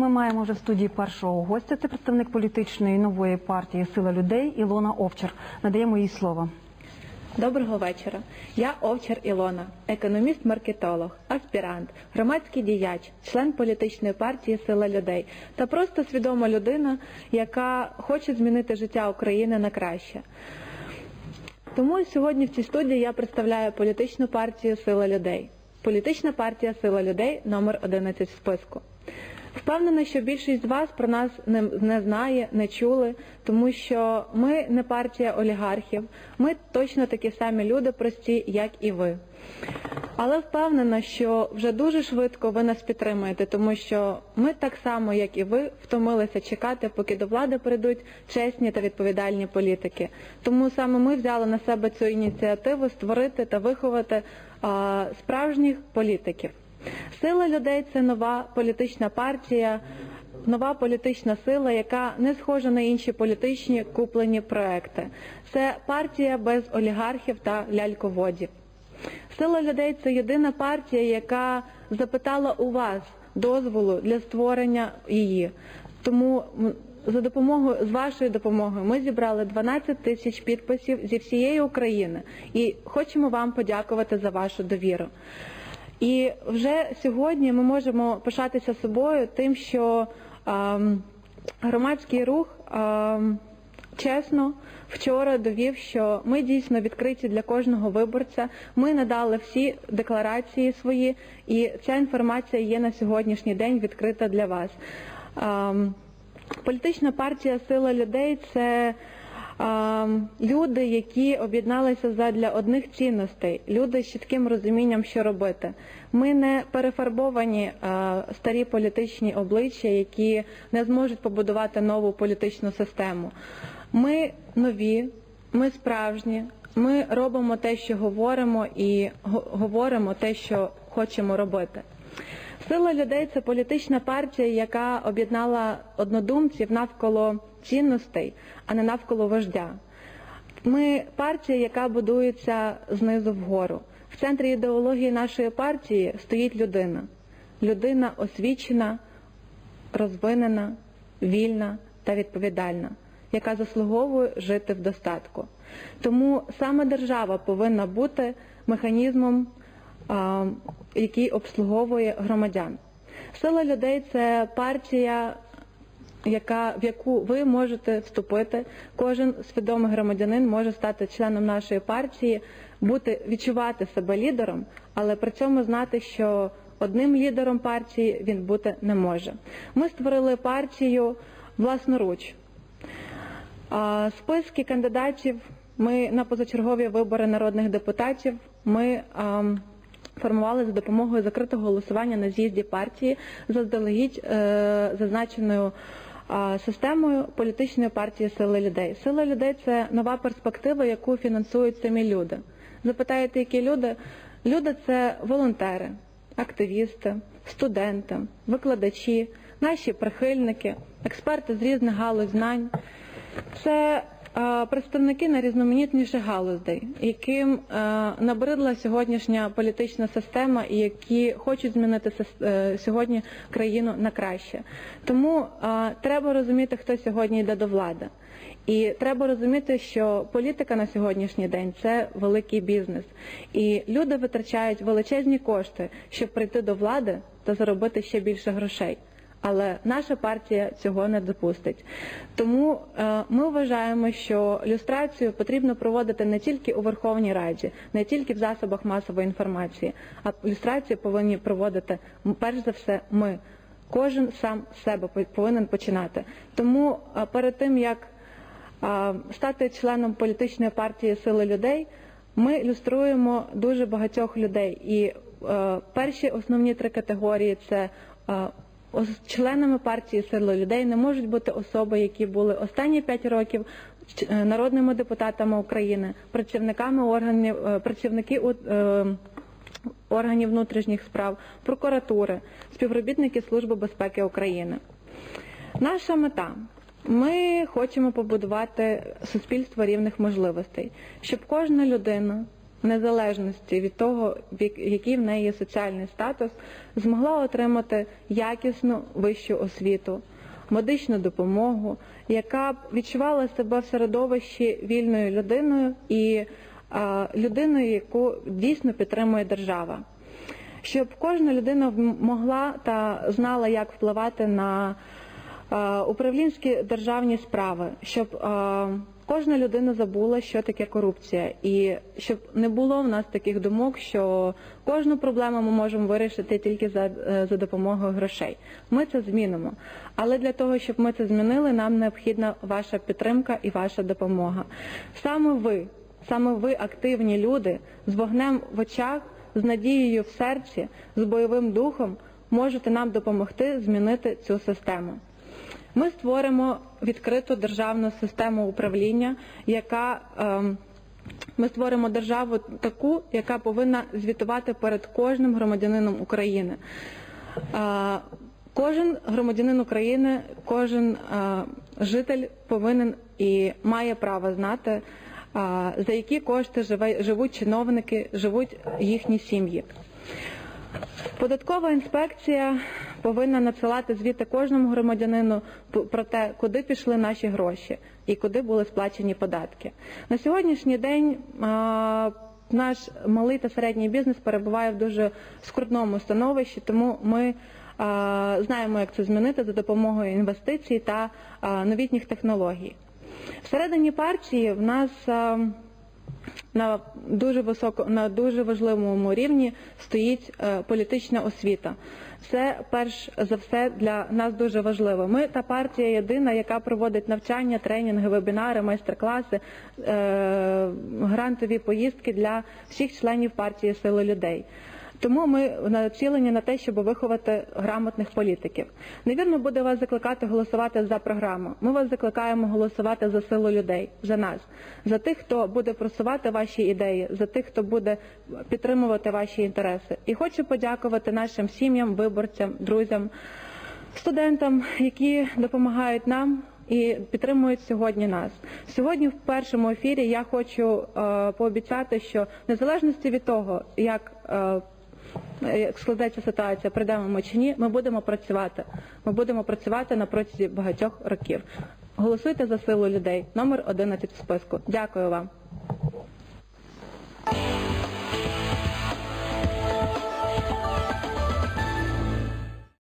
Ми маємо вже в студії першого гостя. Це представник політичної нової партії Сила людей Ілона Овчар. Надаємо їй слово. Доброго вечора. Я Овчар Ілона, економіст-маркетолог, аспірант, громадський діяч, член політичної партії Сила людей та просто свідома людина, яка хоче змінити життя України на краще. Тому сьогодні в цій студії я представляю політичну партію Сила людей. Політична партія Сила людей номер 11 в списку. Впевнена, що більшість з вас про нас не, не знає, не чули, тому що ми не партія олігархів, ми точно такі самі люди прості, як і ви. Але впевнена, що вже дуже швидко ви нас підтримаєте, тому що ми так само, як і ви, втомилися чекати, поки до влади прийдуть чесні та відповідальні політики. Тому саме ми взяли на себе цю ініціативу створити та виховати а, справжніх політиків. Сила людей це нова політична партія, нова політична сила, яка не схожа на інші політичні куплені проекти. Це партія без олігархів та ляльководів. Сила людей це єдина партія, яка запитала у вас дозволу для створення її. Тому за допомогою з вашою допомогою ми зібрали 12 тисяч підписів зі всієї України і хочемо вам подякувати за вашу довіру. І вже сьогодні ми можемо пишатися собою тим, що ем, громадський рух ем, чесно вчора довів, що ми дійсно відкриті для кожного виборця. Ми надали всі декларації свої, і ця інформація є на сьогоднішній день відкрита для вас. Ем, політична партія Сила людей це люди, які об'єдналися задля одних цінностей, люди з чітким розумінням, що робити. Ми не перефарбовані а, старі політичні обличчя, які не зможуть побудувати нову політичну систему. Ми нові, ми справжні. Ми робимо те, що говоримо, і говоримо те, що хочемо робити. Сила людей це політична партія, яка об'єднала однодумців навколо цінностей, а не навколо вождя. Ми партія, яка будується знизу вгору. В центрі ідеології нашої партії стоїть людина. Людина освічена, розвинена, вільна та відповідальна, яка заслуговує жити в достатку. Тому саме держава повинна бути механізмом який обслуговує громадян. Сила людей це партія, яка, в яку ви можете вступити. Кожен свідомий громадянин може стати членом нашої партії, бути, відчувати себе лідером, але при цьому знати, що одним лідером партії він бути не може. Ми створили партію власноруч. Списки кандидатів ми на позачергові вибори народних депутатів ми формували за допомогою закритого голосування на з'їзді партії заздалегідь е, зазначеною системою політичної партії Сила людей. Сила людей це нова перспектива, яку фінансують самі люди. Запитаєте, які люди? Люди це волонтери, активісти, студенти, викладачі, наші прихильники, експерти з різних галузь знань. Це представники найрізноманітніших галузей, яким е, набридла сьогоднішня політична система і які хочуть змінити е, сьогодні країну на краще. Тому е, треба розуміти, хто сьогодні йде до влади. І треба розуміти, що політика на сьогоднішній день це великий бізнес, і люди витрачають величезні кошти, щоб прийти до влади та заробити ще більше грошей. Але наша партія цього не допустить. Тому е, ми вважаємо, що люстрацію потрібно проводити не тільки у Верховній Раді, не тільки в засобах масової інформації, а люстрацію повинні проводити перш за все ми. Кожен сам себе по- повинен починати. Тому е, перед тим як е, стати членом політичної партії Сили людей, ми люструємо дуже багатьох людей. І перші основні три категорії це членами партії Сили людей не можуть бути особи, які були останні п'ять років е, народними депутатами України, працівниками органів, е, працівники е, органів внутрішніх справ, прокуратури, співробітники Служби безпеки України. Наша мета. Ми хочемо побудувати суспільство рівних можливостей, щоб кожна людина незалежності від того, який в неї соціальний статус, змогла отримати якісну вищу освіту, медичну допомогу, яка б відчувала себе в середовищі вільною людиною і людиною, яку дійсно підтримує держава. Щоб кожна людина могла та знала, як впливати на управлінські державні справи, щоб е, кожна людина забула, що таке корупція, і щоб не було в нас таких думок, що кожну проблему ми можемо вирішити тільки за, е, за допомогою грошей. Ми це змінимо. Але для того, щоб ми це змінили, нам необхідна ваша підтримка і ваша допомога. Саме ви, саме ви, активні люди, з вогнем в очах, з надією в серці, з бойовим духом, можете нам допомогти змінити цю систему. Ми створимо відкриту державну систему управління, яка ем, ми створимо державу таку, яка повинна звітувати перед кожним громадянином України. Е, Кожен громадянин України, кожен е, житель повинен і має право знати, е, за які кошти живуть чиновники, живуть їхні сім'ї. Податкова інспекція повинна надсилати звіти кожному громадянину про те, куди пішли наші гроші і куди були сплачені податки. На сьогоднішній день наш малий та середній бізнес перебуває в дуже скрутному становищі, тому ми знаємо, як це змінити за допомогою інвестицій та новітніх технологій. Всередині партії в нас на дуже високо на дуже важливому рівні стоїть е, політична освіта. Це перш за все для нас дуже важливо. Ми та партія єдина, яка проводить навчання, тренінги, вебінари, майстер-класи, е, грантові поїздки для всіх членів партії Сили людей. Тому ми націлені на те, щоб виховати грамотних політиків. Невірно буде вас закликати голосувати за програму. Ми вас закликаємо голосувати за силу людей, за нас, за тих, хто буде просувати ваші ідеї, за тих, хто буде підтримувати ваші інтереси. І хочу подякувати нашим сім'ям, виборцям, друзям, студентам, які допомагають нам. І підтримують сьогодні нас. Сьогодні в першому ефірі я хочу е, пообіцяти, що незалежності від того, як е, як складеться ситуація, прийдемо ми чи ні, ми будемо працювати. Ми будемо працювати на протязі багатьох років. Голосуйте за силу людей. Номер 11 в списку. Дякую вам.